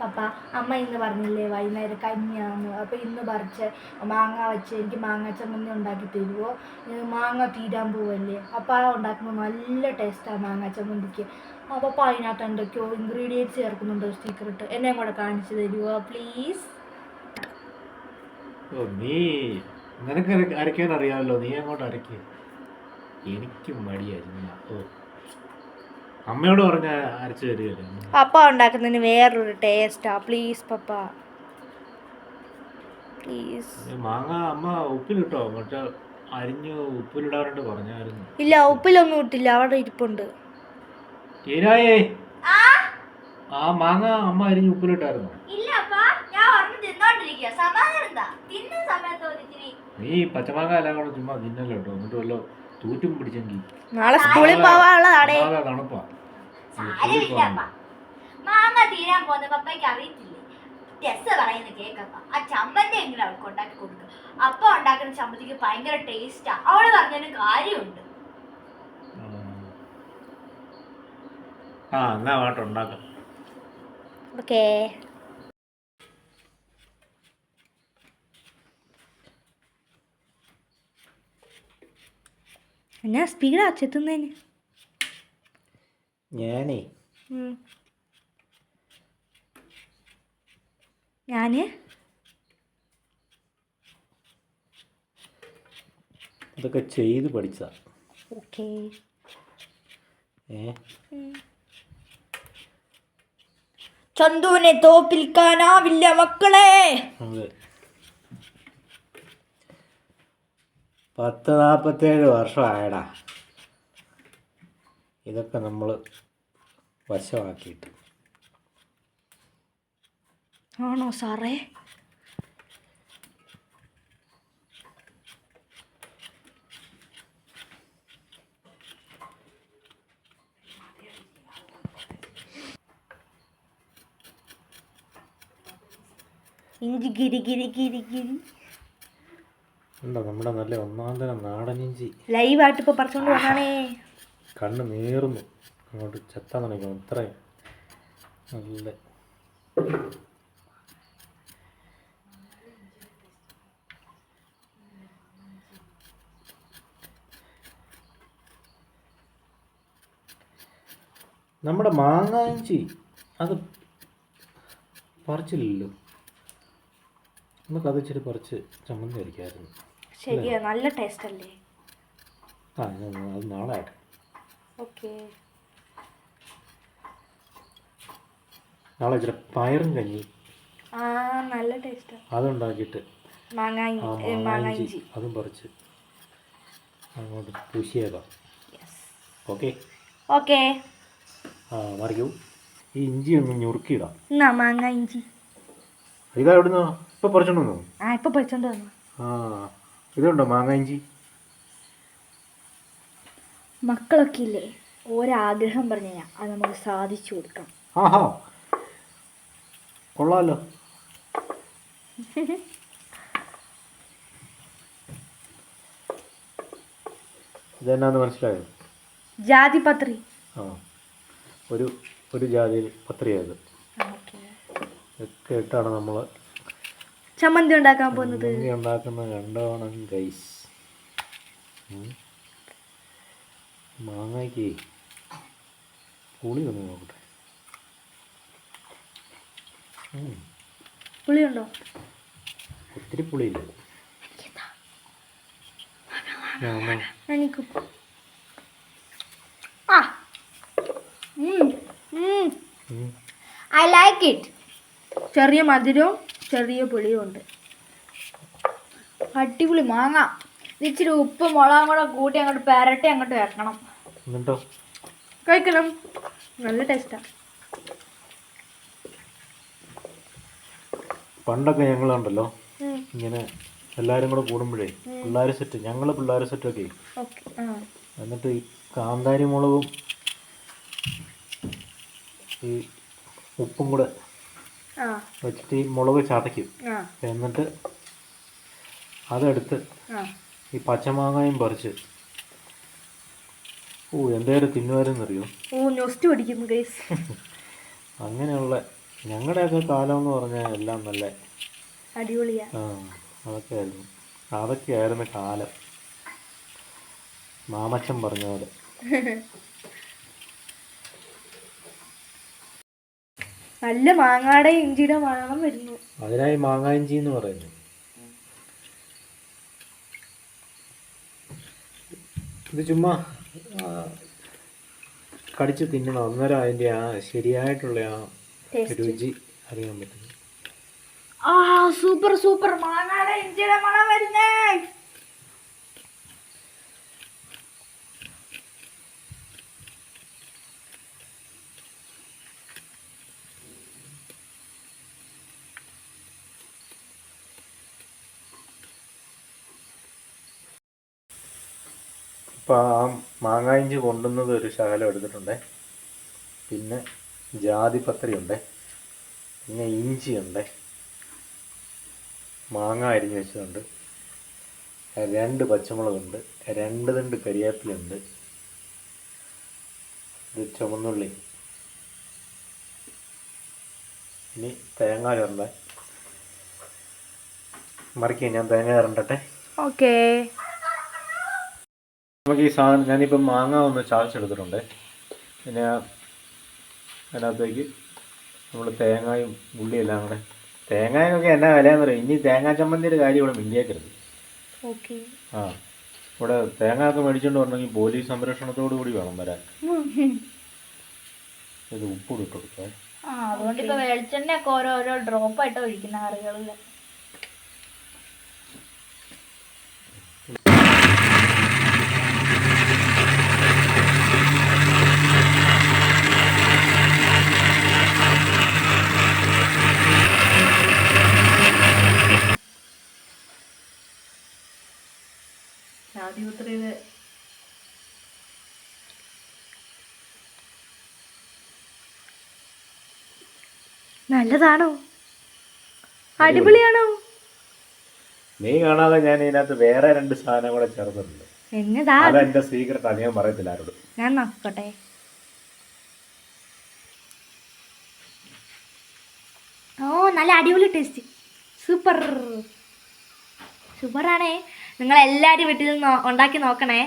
പപ്പ അമ്മ ഇന്ന് പറഞ്ഞില്ലേ വൈകുന്നേരം കഞ്ഞിയാന്ന്? അപ്പോൾ ഇന്ന് പറിച്ച് മാങ്ങ വെച്ച് എനിക്ക് മാങ്ങ ചമ്മന്തി ഉണ്ടാക്കി തരുമോ മാങ്ങ തീരാൻ പോവല്ലേ? അപ്പോൾ ആ ഉണ്ടാക്കുമ്പോൾ നല്ല ടേസ്റ്റാണ് മാങ്ങ ചമ്മന്തിക്ക്. അപ്പോൾ അപ്പം അതിനകത്ത് എന്തൊക്കെയോ ഇൻഗ്രീഡിയൻസ് ചേർക്കുന്നുണ്ടോ സീക്രട്ട് എന്നെ കൂടെ കാണിച്ചു തരുമോ പ്ലീസ് ഓ നീ നിനക്ക് അര- അരയ്ക്കാൻ അറിയാമല്ലോ നീ അങ്ങോട്ട് അരയ്ക്ക്? എനിക്ക് മടിയായിരുന്നു അമ്മയോട് പറഞ്ഞ അരച്ചു തരികയല്ലേ? പപ്പ ഉണ്ടാക്കുന്നതിന് വേറൊരു ടേസ്റ്റാ. Please papa. പ്ലീസ് മാങ്ങ അമ്മ ഉപ്പിലിട്ടോ? മറ്റേ അരിഞ്ഞ് ഉപ്പിലിടാറുണ്ട് പറഞ്ഞായിരുന്നു. ഇല്ല ഉപ്പിലൊന്നും ഇട്ടില്ല. അവിടെ ഇരിപ്പുണ്ട്. തീരായേ ആ? മാങ്ങ അമ്മ അരിഞ്ഞ് ഉപ്പിലിട്ടായിരുന്നു. നീ പച്ചമാങ്ങ എല്ലാം കൂടെ ചുമ്മാ തിന്നല്ലോ കേട്ടോ. എന്നിട്ട് വല്ലോ തൂറ്റും പിടിച്ചെങ്കിൽ. നാളെ സ്കൂളിൽ പോവാനുള്ളതാണേ തണുപ്പാ. മാങ്ങ തീരാൻ പോകുന്ന പപ്പയ്ക്ക് അറിയത്തില്ലേ? ടെസ് പറയുന്ന കേക്കപ്പ. ആ ചമ്മന്തി എങ്കിലും അവൾക്ക് ഉണ്ടാക്കി കൊടുക്കും? അപ്പ ഉണ്ടാക്കുന്ന ചമ്മന്തിക്ക് ഭയങ്കര ടേസ്റ്റാ അവൾ പറഞ്ഞതിന് കാര്യമുണ്ട്. ആ എന്നാ പാട്ടുണ്ടാക്കാം ഓക്കേ. എന്നാ സ്പീഡാ ചെത്തുന്നതിന് ഞാനേ. ഞാൻ? അതൊക്കെ ചെയ്ത് പഠിച്ചാ ഓക്കേ. ചന്തുവിനെ തോപ്പിൽക്കാനാവില്ല മക്കളെ. അതെ. പത്ത് നാൽപ്പത്തേഴ് വർഷമായടാ. ഇതൊക്കെ നമ്മൾ വശമാക്കിയിട്ട്. ആണോ സാറേ? ഇഞ്ചി ഗിരി ഗിരി ഗിരി ഗിരി. എന്താ നമ്മുടെ നല്ല ഒന്നാം തരം നാടൻ ഇഞ്ചി. ലൈവായിട്ട് ഇപ്പൊ പറിച്ചോണ്ട് വന്നാണേ. കണ്ണ് നീറുന്നു. അങ്ങോട്ട് ചെത്താൻ തുടങ്ങി ഇത്രയും. നല്ല. നമ്മുടെ മാങ്ങ ഇഞ്ചി അത് പറിച്ചില്ലല്ലോ. നമുക്ക് അത് ഇച്ചിരി പറിച്ച് ചമ്മന്തി അരിക്കായിരുന്നു ശരിയാ നല്ല ടേസ്റ്റ് അല്ലേ? ആ അത് നാളെ ആട്ടെ ഓക്കേ. നാളെ ഇച്ചിരി പയറും കഞ്ഞി ആ നല്ല ടേസ്റ്റ് അതുണ്ടാക്കിയിട്ട് മാങ്ങാഞ്ചി ഇഞ്ചി അതും പറിച്ച് അങ്ങോട്ട് പൂശിയേക്കാം ഓക്കെ. ഓക്കേ. ആ മറിക്കൂ ഈ ഇഞ്ചി ഒന്ന് ഞുറുക്കിയിടാം മാങ്ങ ഇഞ്ചി. ഇതാ എവിടുന്ന്? ഇപ്പം പറിച്ചോണ്ട് വന്നോ? ആ ഇപ്പൊ പറിച്ചോണ്ട് വന്നു. ആ ഇതുണ്ടോ മാങ്ങ ഇഞ്ചി മക്കളൊക്കെ ഇല്ലേ? ഒരാഗ്രഹം പറഞ്ഞു കഴിഞ്ഞാൽ അത് നമുക്ക് സാധിച്ചു കൊടുക്കണം ആഹാ. കൊള്ളാലോ. ഇതെന്നാന്ന് മനസ്സിലായോ? ജാതിപത്രി ആ ഒരു ഒരു ജാതിയിൽ പത്രിയത് ഒക്കെ ഇട്ടാണ് നമ്മൾ ചമ്മന്തി ഉണ്ടാക്കാൻ പോകുന്നത്? ഉണ്ടാക്കുന്ന കണ്ടോണം ഗൈസ് മാങ്ങയ്ക്ക് പുളി ഒന്ന് നോക്കട്ടെ പുളിയുണ്ടോ? ഒത്തിരി പുളിയില്ല. എനിക്ക് ആ. ഐ ലൈക്ക് ഇറ്റ് ചെറിയ മധുരവും ചെറിയ പുളിയുണ്ട്. അടിപൊളി മാങ്ങ. ഇച്ചിരി ഉപ്പ് മുളകും കൂടെ കൂട്ടി അങ്ങോട്ട് പെരട്ടി അങ്ങോട്ട് വെക്കണം. എന്നിട്ടോ? കഴിക്കണം. നല്ല ടേസ്റ്റാ പണ്ടൊക്കെ ഞങ്ങളുണ്ടല്ലോ. ഇങ്ങനെ എല്ലാരും കൂടെ കൂടുമ്പോഴേ പിള്ളേർ സെറ്റ് ഞങ്ങൾ പിള്ളേർ സെറ്റ് ഒക്കെ. ആ. എന്നിട്ട് ഈ കാന്താരി മുളകും ഈ ഉപ്പും കൂടെ വെച്ചിട്ട് ഈ മുളക് ചതയ്ക്കും. എന്നിട്ട് അതെടുത്ത് ഈ പച്ചമാങ്ങയും പറിച്ച്. ഓ എന്തായാലും തിന്നുമായിരുന്നറിയോ ഓ നൊസ്റ്റ് അങ്ങനെയുള്ള ഞങ്ങളുടെയൊക്കെ കാലം എന്ന് പറഞ്ഞാൽ എല്ലാം നല്ല അടിപൊളിയാ. ആ അതൊക്കെ ആയിരുന്നു അതൊക്കെയായിരുന്നു കാലം. മാമച്ചൻ പറഞ്ഞ പോലെ. നല്ല മാങ്ങാടെ ഇഞ്ചിയുടെ മണം വരുന്നു. അതിനായി മാങ്ങാഞ്ചി എന്ന് പറയുന്നു. ഇത് ചുമ്മാ കടിച്ചു കടിച്ച് തിന്നണം. അന്നേരം അതിന്റെ ആ ശരിയായിട്ടുള്ള ആ രുചി അറിയാൻ പറ്റും ആ സൂപ്പർ സൂപ്പർ. മാങ്ങാടെ ഇഞ്ചിയുടെ മണം വരുന്നേ. അപ്പോൾ ആ മാങ്ങായിഞ്ചി കൊണ്ടുവന്നത് ഒരു ശകലം എടുത്തിട്ടുണ്ട്. പിന്നെ ജാതിപത്രി ഉണ്ട് പിന്നെ ഇഞ്ചിയുണ്ട്. മാങ്ങ അരിഞ്ഞ് വെച്ചിട്ടുണ്ട് രണ്ട് പച്ചമുളകുണ്ട്. രണ്ട് തണ്ട് കരിയാപ്പിലുണ്ട്. ഇത് ചുമന്നുള്ളി. ഇനി തേങ്ങ ചേർണ്ട മറിക്കാൻ ഞാൻ തേങ്ങ ചേർണ്ടട്ടെ ഓക്കേ. നമുക്ക് ഈ സാധനം ഞാനിപ്പം മാങ്ങ ഒന്ന് ചാച്ചെടുത്തിട്ടുണ്ട് പിന്നെ അതിനകത്തേക്ക് നമ്മൾ തേങ്ങയും ഉള്ളിയെല്ലാം കൂടെ. തേങ്ങയൊക്കെ എന്നാ വിലയെന്ന് പറയും ഇനി തേങ്ങാ ചമ്മന്തിയുടെ കാര്യം ഇവിടെ മിണ്ടിയേക്കരുത്. ഓക്കേ. ആ ഇവിടെ തേങ്ങ ഒക്കെ മേടിച്ചുകൊണ്ട് വരണമെങ്കിൽ പോലീസ് സംരക്ഷണത്തോടു കൂടി വേണം വരാൻ. ഇത് ഉപ്പ് ഇട്ട് കൊടുക്കാം ആ അതുകൊണ്ട് ഇപ്പൊ വെളിച്ചെണ്ണ ഒക്കെ ഓരോരോ ഡ്രോപ്പ് ആയിട്ട് ഒഴിക്കുന്ന കറികളിൽ നല്ലതാണോ? അടിപൊളിയാണോ? നീ കാണാതെ ഞാൻ ഇതിനകത്ത് വേറെ രണ്ട് സാധനം കൂടെ ചേർത്തിട്ടുണ്ട്. എന്നതാ? അതെന്റെ സീക്രട്ട് ഞാൻ പറയത്തില്ല ആരോടും. ഞാൻ നോക്കട്ടെ. ഓ നല്ല അടിപൊളി ടേസ്റ്റ് സൂപ്പർ സൂപ്പറാണേ നിങ്ങൾ എല്ലാവരും വീട്ടിൽ നിന്ന് ഉണ്ടാക്കി നോക്കണേ.